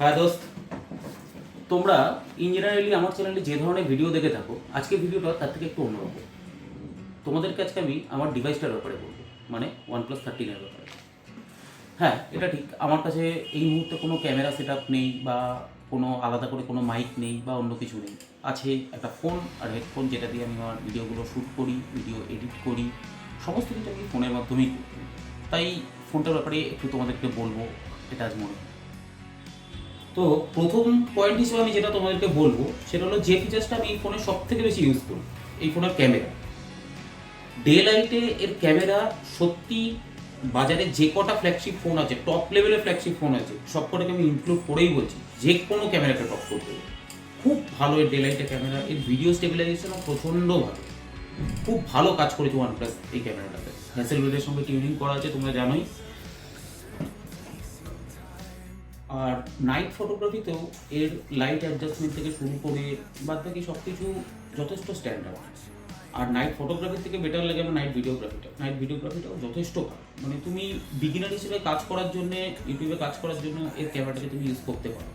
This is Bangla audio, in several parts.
হ্যাঁ দোস্ত। তোমরা ইন আমার চ্যানেলে যে ধরনের ভিডিও দেখে থাকো, আজকে ভিডিওটা তার থেকে একটু অন্যরকম। তোমাদেরকে আজকে আমি আমার ডিভাইসটার ব্যাপারে বলব মানে ওয়ান প্লাস থার্টিনের ব্যাপারে। হ্যাঁ এটা ঠিক, আমার কাছে এই মুহূর্তে কোনো ক্যামেরা সেট নেই বা কোনো আলাদা করে কোনো মাইক নেই বা অন্য কিছু নেই। আছে একটা ফোন আর হেডফোন যেটা দিয়ে আমি আমার ভিডিওগুলো শ্যুট করি ভিডিও এডিট করি, সমস্ত কিছু আমি ফোনের মাধ্যমেই তাই ফোনটার ব্যাপারে একটু তোমাদেরকে বলব, এটা আজ মনে। তো প্রথম পয়েন্ট হিসেবে আমি যেটা তোমাদেরকে বলব, সেটা হলো যে ফিচার্সটা আমি এই ফোনে সব থেকে বেশি ইউজ করি, এই ফোনের ক্যামেরা ডে লাইটে এর ক্যামেরা সত্যি বাজারে যে কটা ফ্ল্যাগশিপ ফোন আছে টপ লেভেলের ফ্ল্যাগশিপ ফোন আছে, সব কটাকে আমি ইনক্লুড করেই বলছি, যে কোনো ক্যামেরাকে টপ করতে। খুব ভালো এর ডে লাইটের ক্যামেরা এর ভিডিও স্টেবিলাইজেশনও প্রচণ্ড ভালো। খুব ভালো কাজ করেছে ওয়ান প্লাস এই ক্যামেরাটাতে হ্যাসেলব্লেডের সঙ্গে টিউনিং করা আছে, তোমরা জানোই। আর নাইট ফটোগ্রাফিতেও এর লাইট অ্যাডজাস্টমেন্ট থেকে শুরু করে বাদ বাকি সব কিছু যথেষ্ট স্ট্যান্ডার্ড আর নাইট ফটোগ্রাফির থেকে বেটার লাগে আমার নাইট ভিডিওগ্রাফিটা নাইট ভিডিওগ্রাফিটাও যথেষ্ট মানে তুমি বিগিনার হিসেবে কাজ করার জন্য ইউটিউবে কাজ করার জন্য এর ক্যামেরাটাকে তুমি ইউজ করতে পারো।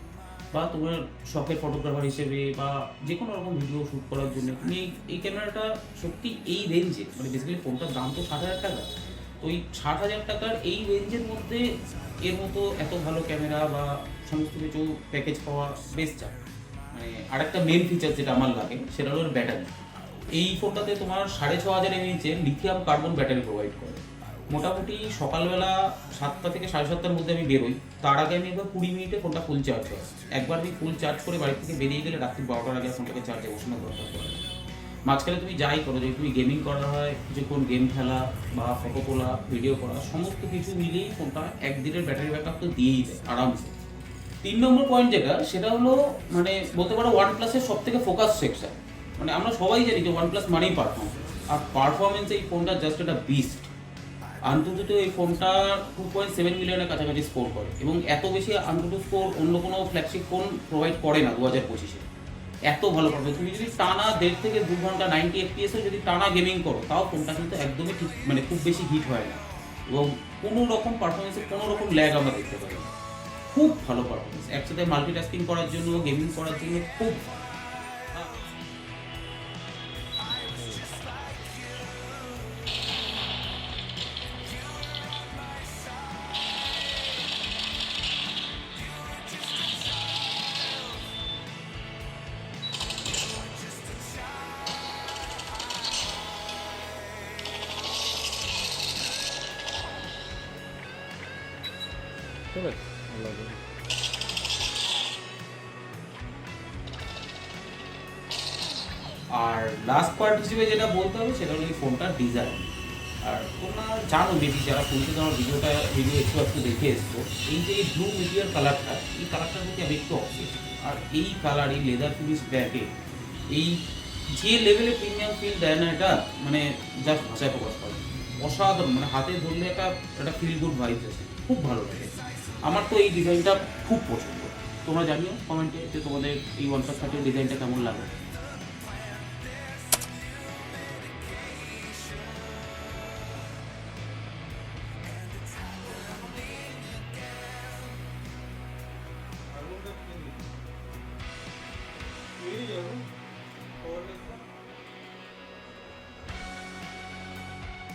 বা তোমার শখের ফটোগ্রাফার হিসেবে বা যে কোনো রকম ভিডিও শ্যুট করার জন্য। তুমি এই- এই ক্যামেরাটা সত্যি এই রেঞ্জে মানে বেসিক্যালি ফোনটার দাম তো সাত হাজার টাকা। ওই ষাট হাজার টাকার এই রেঞ্জের মধ্যে এর মতো এত ভালো ক্যামেরা বা সমস্ত কিছু প্যাকেজ পাওয়া বেশ চাপ। মানে আরেকটা মেন ফিচার যেটা আমার লাগে, সেটা হলো ব্যাটারি এই ফোনটাতে তোমার সাড়ে ছ হাজার এমএইচের লিথিয়াম কার্বন ব্যাটারি প্রোভাইড করে। মোটামুটি সকালবেলা সাতটা থেকে সাড়ে সাতটার মধ্যে আমি বেরোই। তার আগে আমি একবার কুড়ি মিনিটে ফোনটা ফুল চার্জ হয়। একবার আমি ফুল চার্জ করে বাড়ি থেকে বেরিয়ে গেলে রাত্রি বারোটার আগে ফোনটাকে চার্জে বসানোর দরকার পড়ে। মাঝখানে তুমি যাই করো, যদি তুমি গেমিং করা হয় যে কোন গেম খেলা বা ফটো তোলা ভিডিও করা, সমস্ত কিছু মিলিয়েই ফোনটা একদিনের ব্যাটারি ব্যাকআপ তো দিয়েই দেয়, আরামসে। তিন নম্বর পয়েন্ট যেটা, সেটা হলো মানে বলতে পারো ওয়ান প্লাসের সব থেকে ফোকাস সেকশন মানে আমরা সবাই জানি যে ওয়ান প্লাস মানেই পারফরমেন্স আর পারফরমেন্স এই ফোনটা জাস্ট একটা বিস্ট আন্তর্জাতিক এই ফোনটা টু পয়েন্ট সেভেন মিলিয়নের কাছাকাছি স্কোর করে। এবং এত বেশি আন্তর্জাতিক স্কোর অন্য কোনো ফ্ল্যাগশিপ ফোন প্রোভাইড করে না দু হাজার পঁচিশে। এত ভালো পারবে তুমি যদি টানা দেড় থেকে দু ঘণ্টা নাইনটি এফপিএসে যদি টানা গেমিং করো, তাও ফোনটা কিন্তু একদমই ঠিক মানে খুব বেশি হিট হয় না। এবং কোনো রকম পারফরমেন্সে কোনো রকম ল্যাগ আমরা দেখতে পাই খুব ভালো পারফরমেন্স একসাথে মাল্টিটাস্কিং করার জন্য গেমিং করার জন্য খুব ঠিক আছে লাগবে আর লাস্ট পার্ট হিসেবে যেটা বলতে হবে, সেটা হলো এই ফোনটার ডিজাইন আর তোমরা জানো বেশি, যারা পরিচিত আমার ভিডিওটা ভিডিও একটু একটু দেখে এসছো, এই যে এই ব্লু মিডিয়ার কালারটা এই কালারটার প্রতি আমি একটু অবসেস আর এই কালার এই লেদার ফিনিশ ব্যাগে এই যে লেভেলে প্রিমিয়াম ফিল দেয় না এটা মানে জাস্ট ভাষায় প্রকাশ করে। অসাধারণ মানে হাতে ধরলে একটা একটা ফিল গুড ভাইবস আছে খুব ভালো লাগে। আমার তো এই ডিজাইনটা খুব পছন্দ। তোমরা জানিও কমেন্টে যে তোমাদের এই ওয়ান প্লাস থার্টির ডিজাইনটা কেমন লাগে।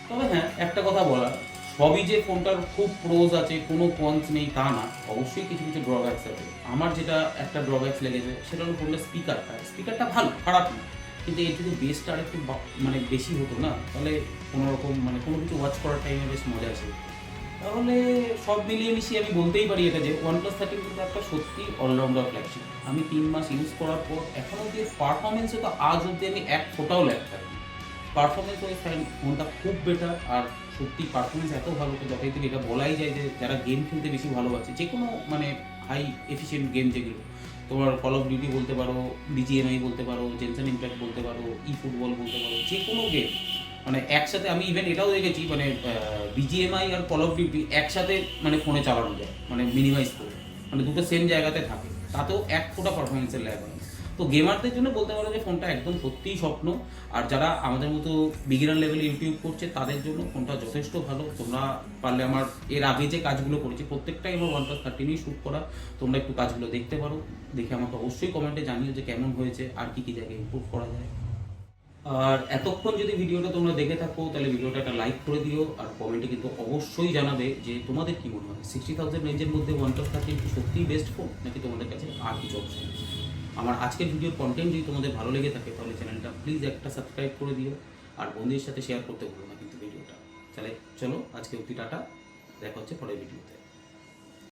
তবে হ্যাঁ একটা কথা বলা সবই যে ফোনটার খুব প্রোজ আছে, কোনো কনস নেই তা না। অবশ্যই কিছু কিছু ড্রব্যাকস আছে। আমার যেটা একটা ড্রব্যাকস লেগেছে, সেটা হলো ফোনটার স্পিকারটা স্পিকারটা ভালো, খারাপ না। কিন্তু এর যদি বেসটা আর একটু মানে বেশি হতো না, তাহলে কোনোরকম মানে কোনো কিছু ওয়াচ করার টাইমে বেশ মজা আছে তাহলে সব মিলিয়ে মিশিয়ে আমি বলতেই পারি এটা যে ওয়ান প্লাস থার্টিন কিন্তু একটা সত্যি অলরাউন্ডার ফ্ল্যাগশিপ আমি তিন মাস ইউজ করার পর, এখন অব্দি পারফরমেন্সে তো আজ অব্দি আমি এক ফোটাও ল্যাগ থাকি পারফরমেন্স ওই ফাইন ফোনটা খুব বেটার আর সত্যি পারফরমেন্স এত ভালো তো যথারীতি এটা বলাই যায় যে যারা গেম খেলতে বেশি ভালোবাসে যে কোনো মানে হাই এফিসিয়েন্ট গেম যেগুলো, তোমার কল অফ ডিউটি বলতে পারো বিজিএমআই বলতে পারো জেনসন ইম্প্যাক্ট বলতে পারো ই ফুটবল বলতে পারো যে কোনো গেম মানে একসাথে আমি ইভেন এটাও দেখেছি মানে বিজিএমআই আর কল অফ ডিউটি একসাথে মানে ফোনে চালানো যায় মানে মিনিমাইজ করে মানে দুটো সেম জায়গাতে থাকে, তাতেও এক ফোটা পারফরমেন্সের ল্যাগ হয়। তো গেমারদের জন্য বলতে পারো যে ফোনটা একদম সত্যিই স্বপ্ন। আর যারা আমাদের মতো বিগিনার লেভেলে ইউটিউব করছে, তাদের জন্য ফোনটা যথেষ্ট ভালো। তোমরা পারলে আমার, এর আগে যে কাজগুলো করেছি, প্রত্যেকটাই আমার ওয়ান প্লাস থার্টিনই শ্যুট করা। তোমরা একটু কাজগুলো দেখতে পারো। দেখে আমাকে অবশ্যই কমেন্টে জানিও যে কেমন হয়েছে, আর কি কি জায়গায় ইম্প্রুভ করা যায়। আর এতক্ষণ যদি ভিডিওটা তোমরা দেখে থাকো, তাহলে ভিডিওটা একটা লাইক করে দিও। আর কমেন্টে কিন্তু অবশ্যই জানাবে যে তোমাদের কি মনে হয়? সিক্সটি থাউজেন্ড রেঞ্জের মধ্যে ওয়ান প্লাস থার্টিন সত্যিই বেস্ট ফোন নাকি তোমাদের কাছে আর কিছু অপশন আছে? আমার আজকের ভিডিওর কন্টেন্ট যদি তোমাদের ভালো লেগে থাকে, তাহলে চ্যানেলটা প্লিজ একটা সাবস্ক্রাইব করে দিও আর বন্ধুদের সাথে শেয়ার করতে ভুলো না কিন্তু ভিডিওটা তাহলে চলো আজকে অতি টাটা, দেখা হচ্ছে পরের ভিডিওতে